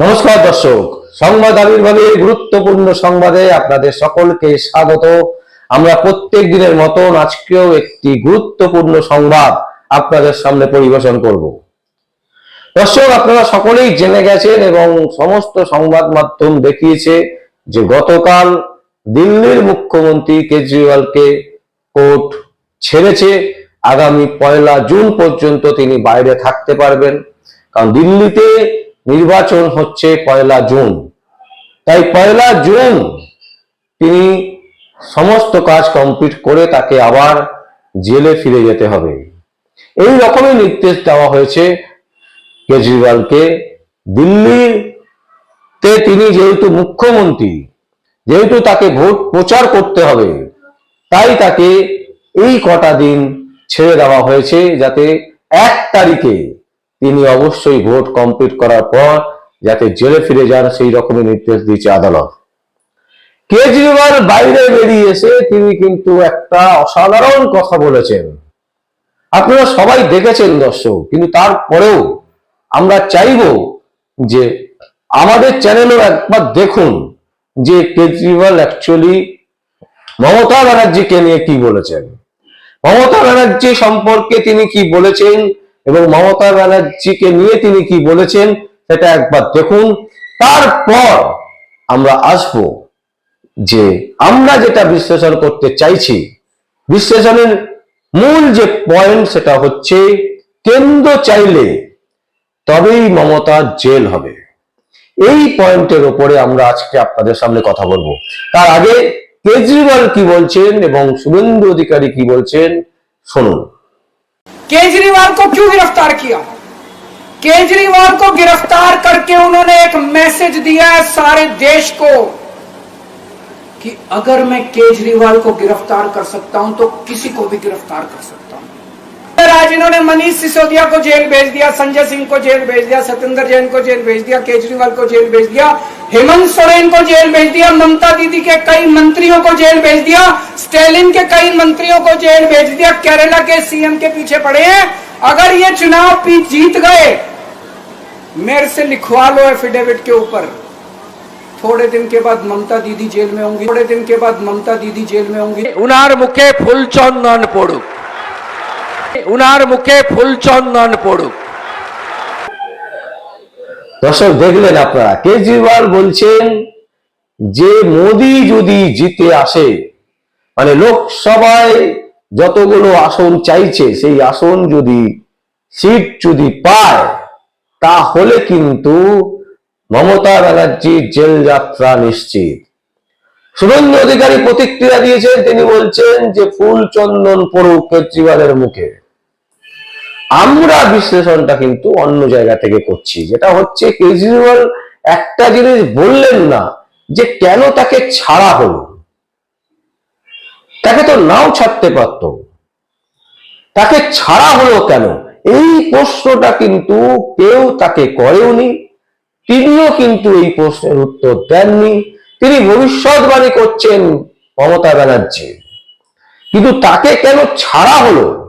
নমস্কার দর্শক, সংবাদ আবির্ভাবের গুরুত্বপূর্ণ সংবাদে আপনাদের সকলকে স্বাগত। আমরা প্রত্যেক দিনের মতন আজকেও একটি গুরুত্বপূর্ণ সংবাদ আপনাদের সামনে পরিবেশন করব। দর্শক, আপনারা সকলেই জেনে গেছেন এবং সমস্ত সংবাদ মাধ্যম দেখিয়েছে যে গতকাল দিল্লির মুখ্যমন্ত্রী কেজরিওয়ালকে কোর্ট ছেড়েছে। আগামী পয়লা জুন পর্যন্ত তিনি বাইরে থাকতে পারবেন। কারণ দিল্লিতে নির্বাচন হচ্ছে পয়লা জুন। তাই পয়লা জুন তিনি সমস্ত কাজ কমপ্লিট করে তাকে আবার জেলে ফিরে যেতে হবে। এই রকমই নির্দেশ দেওয়া হয়েছে কেজরিওয়ালকে। দিল্লিতে তিনি যেহেতু মুখ্যমন্ত্রী, যেহেতু তাকে ভোট প্রচার করতে হবে, তাই তাকে এই কটা দিন ছেড়ে দেওয়া হয়েছে যাতে এক তারিখে তিনি অবশ্যই ভোট কমপ্লিট করার পর যাতে জেলে ফিরে যান, সেই রকমের নির্দেশ দিয়েছে আদালত। কেজরিওয়াল বাইরে বেরিয়ে এসে তিনি কিন্তু একটা অসাধারণ কথা বলেছেন। আপনারা সবাই দেখেছেন দর্শক, কিন্তু তারপরেও আমরা চাইব যে আমাদের চ্যানেলও একবার দেখুন যে কেজরিওয়াল অ্যাকচুয়ালি মমতা ব্যানার্জিকে নিয়ে কি বলেছেন। মমতা ব্যানার্জি সম্পর্কে তিনি কি বলেছেন? এবং মমতা ব্যানার্জিকে নিয়ে তিনি কি বলেছেন সেটা একবার দেখুন। তারপর আমরা আসব যে আমরা যেটা বিশ্লেষণ করতে চাইছি, বিশ্লেষণের মূল যে পয়েন্ট সেটা হচ্ছে, কেন্দ্র চাইলে তবেই মমতা জেল হবে। এই পয়েন্টের উপরে আমরা আজকে আপনাদের সামনে কথা বলব। তার আগে কেজরিওয়াল কি বলছেন এবং শুভেন্দু অধিকারী কি বলছেন, শুনুন। केजरीवाल को क्यों गिरफ़्तार किया? केजरीवाल को गिरफ़्तार करके उन्होंने एक मैसेज दिया है सारे देश को कि अगर मैं केजरीवाल को गिरफ़्तार कर सकता हूँ तो किसी को भी गिरफ़्तार कर सकता हूँ। आज इन्होंने मनीष सिसोदिया को जेल भेज दिया, संजय सिंह को जेल भेज दिया सत्येंद्र जैन को जेल भेज दिया, केजरीवाल को जेल भेज दिया। हेमंत सोरेन को जेल भेज दिया, ममता दीदी के कई मंत्रियों को जेल भेज दिया, स्टेलिन के कई मंत्रियों को जेल भेज दिया, केरला के सीएम के पीछे पड़े हैं। अगर ये चुनाव जीत गए, मेरे से लिखवा लो एफिडेविट के ऊपर। थोड़े दिन के बाद ममता दीदी जेल में होंगी, थोड़े दिन के बाद ममता दीदी जेल में होंगी। उनार मुखे फुल चंदन पोड़ू उनार मुखे फुल चंदन पोड़ू দর্শক, দেখলেন আপনারা, কেজরিওয়াল বলছেন যে মোদি যদি জিতে আসে মানে লোকসভায় যতগুলো আসন চাইছে, সেই আসন যদি সিট যদি পায়, তাহলে কিন্তু মমতা ব্যানার্জির জেল যাত্রা নিশ্চিত। শুভেন্দু অধিকারী প্রতিক্রিয়া দিয়েছেন, তিনি বলছেন যে ফুল চন্দন পড়ুক কেজরিওয়ালের মুখে। আমরা বিশ্লেষণটা কিন্তু অন্য জায়গা থেকে করছি। যেটা হচ্ছে কেজরিওয়াল একটা জিনিস বললেন না যে কেন তাকে ছাড়া হলো। তাকে তো নাও ছাড়তে পারত। তাকে ছাড়া হলো কেন? এই প্রশ্নটা কিন্তু কেউ তাকে করেওনি, তিনিও কিন্তু এই প্রশ্নের উত্তর দেননি। তিনি ভবিষ্যৎবাণী করছেন মমতা ব্যানার্জি। কিন্তু তাকে কেন ছাড়া হলো?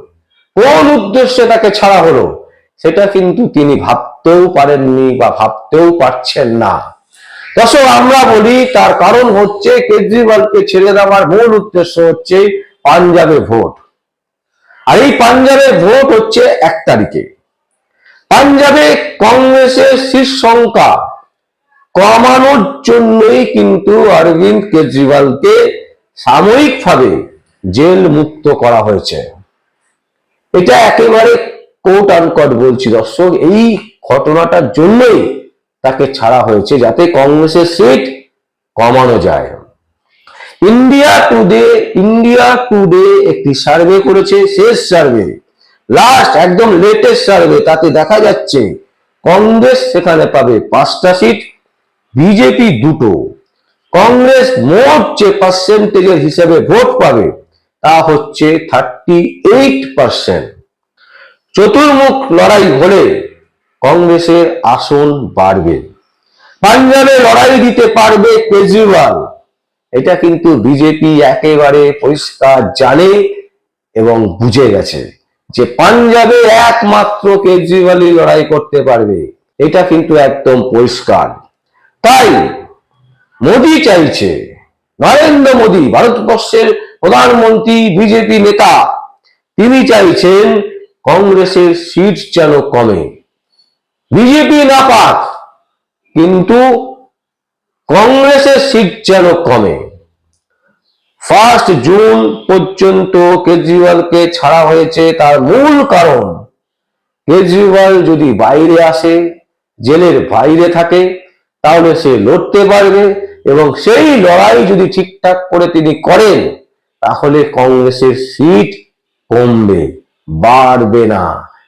কোন উদ্দেশ্যে তাকে ছাড়া হলো, সেটা কিন্তু তিনি ভাবতেও পারেননি বা ভাবতেও পারছেন না। দর্শক, আমরা বলি, তার কারণ হচ্ছে কেজরিওয়ালকে ছেড়ে দেওয়ার মূল উদ্দেশ্য হচ্ছে পাঞ্জাবে ভোট। আর এই পাঞ্জাবে ভোট হচ্ছে এক তারিখে। পাঞ্জাবে কংগ্রেসের শীর্ষ সংখ্যা কমানোর জন্যই কিন্তু অরবিন্দ কেজরিওয়ালকে সাময়িকভাবে জেল মুক্ত করা হয়েছে। এটা একেবারে কোট আনকট বলছি, দর্শক, এই ঘটনাটার জন্যই তাকে ছাড়া হয়েছে যাতে কংগ্রেসের সিট কমানো যায়। ইন্ডিয়া টুডে ইন্ডিয়া টুডে একটি সার্ভে করেছে, শেষ সার্ভে লাস্ট একদম লেটেস্ট সার্ভে তাতে দেখা যাচ্ছে কংগ্রেস সেখানে পাবে পাঁচটা সিট বিজেপি দুটো। কংগ্রেস মোট যে পার্সেন্টেজের হিসেবে ভোট পাবে তা হচ্ছে থার্টি এইট পার্সেন্ট চতুর্মুখ লড়াই হলে কংগ্রেসের আসন বাড়বে। পাঞ্জাবে লড়াই দিতে পারবে কেজরিওয়াল। এটা কিন্তু বিজেপি একেবারে পরিষ্কার জানে এবং বুঝে গেছে যে পাঞ্জাবে একমাত্র কেজরিওয়ালই লড়াই করতে পারবে। এটা কিন্তু একদম পরিষ্কার। তাই মোদি চাইছে, নরেন্দ্র মোদি, ভারতবর্ষের প্রধানমন্ত্রী, বিজেপি নেতা, তিনি চাইছেন কংগ্রেসের সিট যেন কমে। বিজেপি না পাক, কিন্তু কংগ্রেসের সিট যেন কমে। ফার্স্ট জুন পর্যন্ত কেজরিওয়ালকে ছাড়া হয়েছে তার মূল কারণ। কেজরিওয়াল যদি বাইরে আসে, জেলের বাইরে থাকে, তাহলে সে লড়তে পারবে এবং সেই লড়াই যদি ঠিকঠাক করে তিনি করেন তাহলে কংগ্রেসের সিট কমবে, বাড়বে না।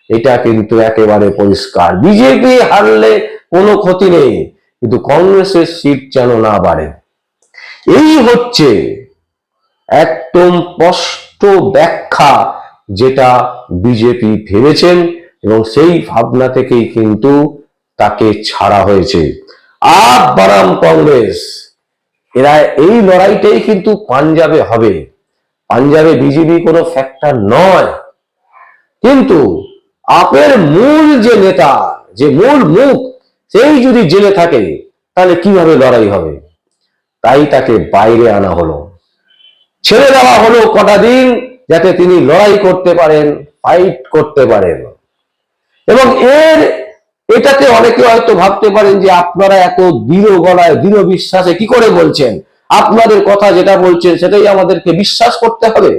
এটা কিন্তু একেবারে পরিষ্কার। বিজেপি হারলে কোনো ক্ষতি নেই, কিন্তু কংগ্রেসের সিট যেন না বাড়ে। এই হচ্ছে একদম স্পষ্ট ব্যাখ্যা যেটা বিজেপি ভেবেছেন এবং সেই ভাবনা থেকেই কিন্তু তাকে ছাড়া হয়েছে। আপ বারাম কংগ্রেস, এরা এই লড়াইটাই কিন্তু পাঞ্জাবে হবে। পাঞ্জাবে বিজেপি কোনো ফ্যাক্টর নয়। কিন্তু আপের মূল যে নেতা, যে মূল মুখ, সেই যদি জেলে থাকে, তাহলে কীভাবে লড়াই হবে? তাই তাকে বাইরে আনা হলো। ছেড়ে দেওয়া হলো কটা দিন, যাতে তিনি লড়াই করতে পারেন ফাইট করতে পারেন। এবং এর, এটাতে অনেকে হয়তো ভাবতে পারেন যে আপনারা এত দৃঢ় গলায়, দৃঢ় বিশ্বাসে কি করে বলছেন? আপনাদের কথা যেটা বলছেন, সেটাই আমাদেরকে বিশ্বাস করতে হবে।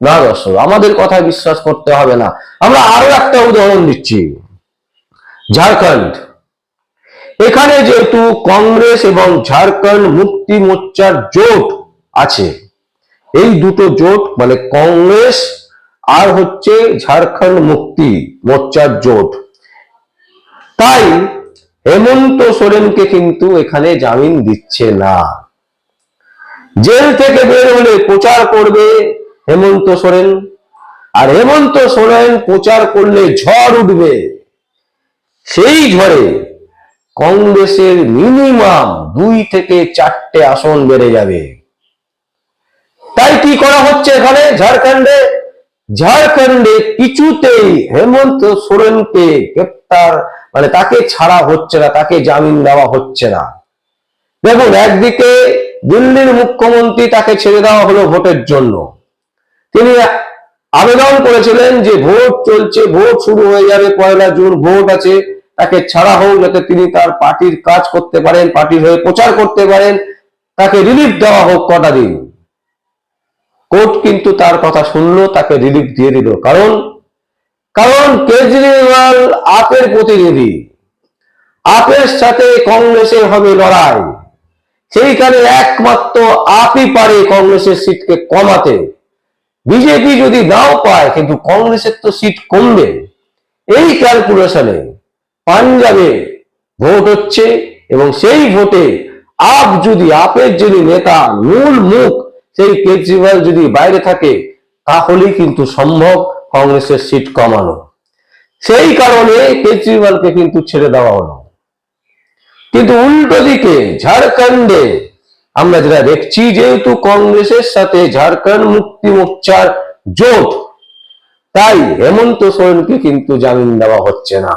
না দর্শক আমাদের কথা বিশ্বাস করতে হবে না। আমরা আরও একটা উদাহরণ দিচ্ছি। ঝাড়খণ্ড। এখানে যেহেতু কংগ্রেস এবং ঝাড়খণ্ড মুক্তি মোর্চার জোট আছে, এই দুটো জোট মানে কংগ্রেস আর হচ্ছে ঝাড়খণ্ড মুক্তি মোর্চার জোট। তাই হেমন্ত সোরেনকে কিন্তু এখানে জামিন দিচ্ছে না। জেল থেকে বের হলে প্রচার করবে হেমন্ত সোরেন। আর হেমন্ত সোরেন প্রচার করলে ঝড় উঠবে। সেই ঝড়ে কংগ্রেসের মিনিমাম দুই থেকে চারটে আসন বেড়ে যাবে। তাই কি করা হচ্ছে এখানে ঝাড়খণ্ডে? ঝাড়খণ্ডে কিছুতেই হেমন্ত সোরেনকে গ্রেপ্তার মানে তাকে ছাড়া হচ্ছে না, তাকে জামিন দেওয়া হচ্ছে না। দেখুন, একদিকে দিল্লির মুখ্যমন্ত্রী তাকে ছেড়ে দেওয়া হলো ভোটের জন্য। তিনি আবেদন করেছিলেন যে ভোট চলছে, ভোট শুরু হয়ে যাবে, পয়লা জুন ভোট আছে, তাকে ছাড়া হোক যাতে তিনি তার পার্টির কাজ করতে পারেন, পার্টির হয়ে প্রচার করতে পারেন, তাকে রিলিফ দেওয়া হোক কটা দিন। কোর্ট কিন্তু তার কথা শুনলো, তাকে রিলিফ দিয়ে দিল। কারণ কারণ কেজরিওয়াল আপের প্রতিনিধি। আপের সাথে কংগ্রেসের হবে লড়াই। সেইখানে একমাত্র আপই পারে কংগ্রেসের সিটকে কমাতে। বিজেপি যদি নাও পায়, কিন্তু কংগ্রেসের তো সিট কমবে। এই ক্যালকুলেশনে পাঞ্জাবে ভোট হচ্ছে এবং সেই ভোটে আপ যদি আপের যিনি নেতা, মূল মুখ, সেই কেজরিওয়াল যদি বাইরে থাকে, তাহলেই কিন্তু সম্ভব কংগ্রেসের সিট কমানো। সেই কারণে কেজরিওয়ালকে কিন্তু ছেড়ে দেওয়া হলো। কিন্তু উল্টো দিকে ঝাড়খণ্ডে আমরা যেটা দেখছি যেহেতু কংগ্রেসের সাথে ঝাড়খণ্ড মুক্তি মোর্চার জোট তাই হেমন্ত সোরেনকে কিন্তু জামিন দেওয়া হচ্ছে না।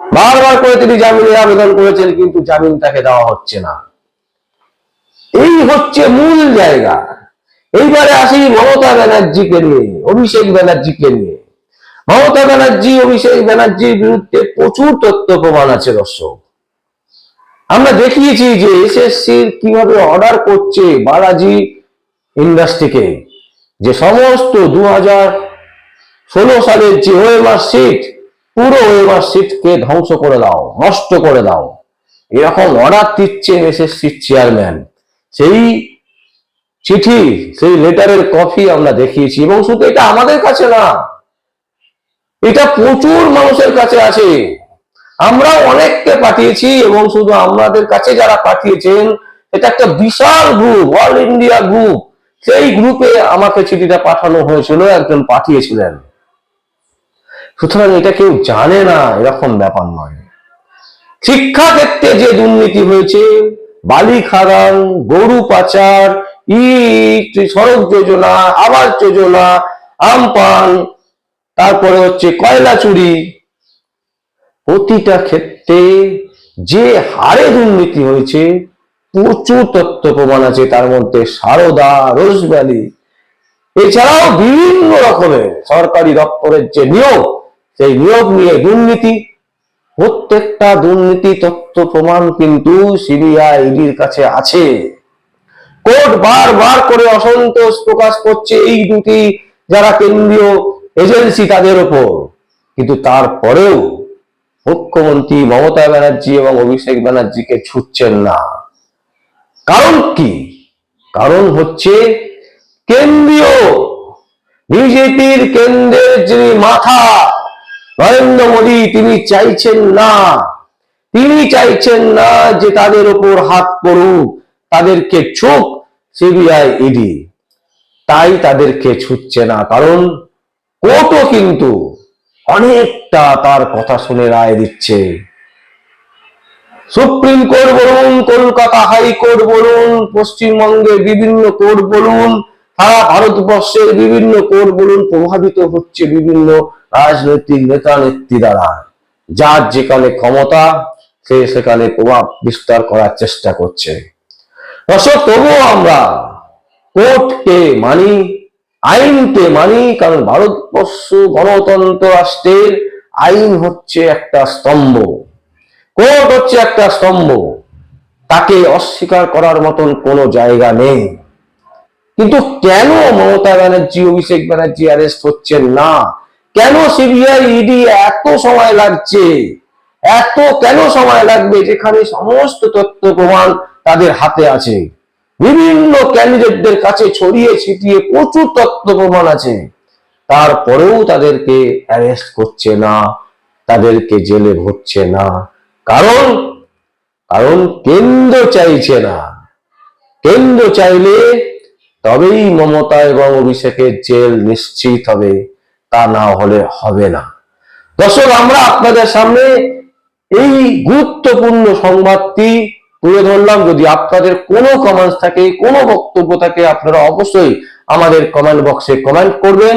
বারবার করে তিনি জামিনের আবেদন করেছেন কিন্তু জামিন তাকে দেওয়া হচ্ছে না। এই হচ্ছে মূল জায়গা। এইবারে আসি মমতা ব্যানার্জিকে নিয়ে অভিষেক ব্যানার্জিকে নিয়ে। মমতা ব্যানার্জি অভিষেক ব্যানার্জির বিরুদ্ধে প্রচুর তথ্য প্রমাণ আছে দর্শক। আমরা দেখিয়েছি যে এসএসসির কীভাবে অর্ডার করছে বালাজি ইন্ডাস্ট্রিকে যে সমস্ত দু ষোলো সালের যে ওয়েমার সিট পুরো ওয়েমার সিটকে ধ্বংস করে দাও, নষ্ট করে দাও। এরকম অর্ডার দিচ্ছে এসএসসির চেয়ারম্যান সেই চিঠি, সেই লেটারের কপি আমরা দেখিয়েছি এবং শুধু এটা আমাদের কাছে না, এটা প্রচুর মানুষের কাছে আছে। আমরা অনেককে পাঠিয়েছি এবং শুধু আমাদের কাছে যারা পাঠিয়েছেন, এটা একটা বিশাল গ্রুপ অল ইন্ডিয়া গ্রুপ সেই গ্রুপে আমাকে চিঠিটা পাঠানো হয়েছিল, একজন পাঠিয়েছিলেন। সুতরাং এটা কেউ জানে না, এরকম ব্যাপার নয়। শিক্ষা ক্ষেত্রে যে দুর্নীতি হয়েছে, বালি খাদান, গরু পাচার ই সড়ক যোজনা, আবাস যোজনা, আমপান, তারপরে হচ্ছে কয়লা চুরি প্রতিটা ক্ষেত্রে যে হারে দুর্নীতি হয়েছে, প্রচুর তথ্য প্রমাণ আছে, তার মধ্যে সারদা রোজভ্যালি এছাড়াও বিভিন্ন রকমের সরকারি দপ্তরের যে নিয়োগ, সেই নিয়োগ নিয়ে দুর্নীতি, প্রত্যেকটা দুর্নীতি তথ্য প্রমাণ কিন্তু সিবিআই ইডির কাছে আছে। কোর্ট বারবার করে অসন্তোষ প্রকাশ করছে এই দুটি যারা কেন্দ্রীয় এজেন্সি তাদের ওপর। কিন্তু তারপরেও মুখ্যমন্ত্রী মমতা ব্যানার্জি এবং অভিষেক ব্যানার্জিকে ছুটছেন না। কারণ কি? কারণ হচ্ছে কেন্দ্রীয় বিজেপির কেন্দ্রের যিনি মাথা, নরেন্দ্র মোদী, তিনি চাইছেন না। তিনি চাইছেন না যে তাদের উপর হাত পড়ুক, তাদেরকে চোখ সিবিআই ইডি। তাই তাদেরকে ছুটছে না। কারণ কোর্টও কিন্তু অনেকটা তার কথা শুনে রায় দিচ্ছে। সুপ্রিম কোর্ট বলুন, কলকাতা হাইকোর্ট বলুন, পশ্চিমবঙ্গের বিভিন্ন কোর্ট বলুন, সারা ভারতবর্ষের বিভিন্ন কোর্ট বলুন, প্রভাবিত হচ্ছে বিভিন্ন রাজনৈতিক নেতা নেত্রী দ্বারা যার যেখানে ক্ষমতা, সে সেখানে প্রভাব বিস্তার করার চেষ্টা করছে। দর্শক তবুও আমরা কোর্টকে মানি, আইনকে মানি, কারণ ভারতবর্ষ গণতন্ত্র রাষ্ট্রের আইন হচ্ছে একটা স্তম্ভ। কোর্ট হচ্ছে একটা স্তম্ভ। তাকে অস্বীকার করার মতন কোনো জায়গা নেই। কিন্তু কেন মমতা ব্যানার্জি, অভিষেক ব্যানার্জি অ্যারেস্ট হচ্ছেন না? কেন সিবিআই ইডি এত সময় লাগছে? এত কেন সময় লাগবে যেখানে সমস্ত তথ্য প্রমাণ তাদের হাতে আছে? বিভিন্ন ক্যান্ডিডেটদের কাছে ছড়িয়ে ছিটিয়ে প্রচুর তথ্য প্রমাণ আছে। তারপরেও তাদেরকে অ্যারেস্ট করছে না, তাদেরকে জেলে ভরছে না। কারণ কারণ কেন্দ্র চাইছে না। কেন্দ্র চাইলে তবেই মমতা এবং অভিষেকের জেল নিশ্চিত হবে, তা না হলে হবে না। দর্শক, আমরা আপনাদের সামনে এই গুরুত্বপূর্ণ সংবাদটি তুলে ধরলাম। যদি আপনাদের কোনো কমেন্টস থাকে, কোনো বক্তব্য থাকে, আপনারা অবশ্যই আমাদের কমেন্ট বক্সে কমেন্ট করবেন।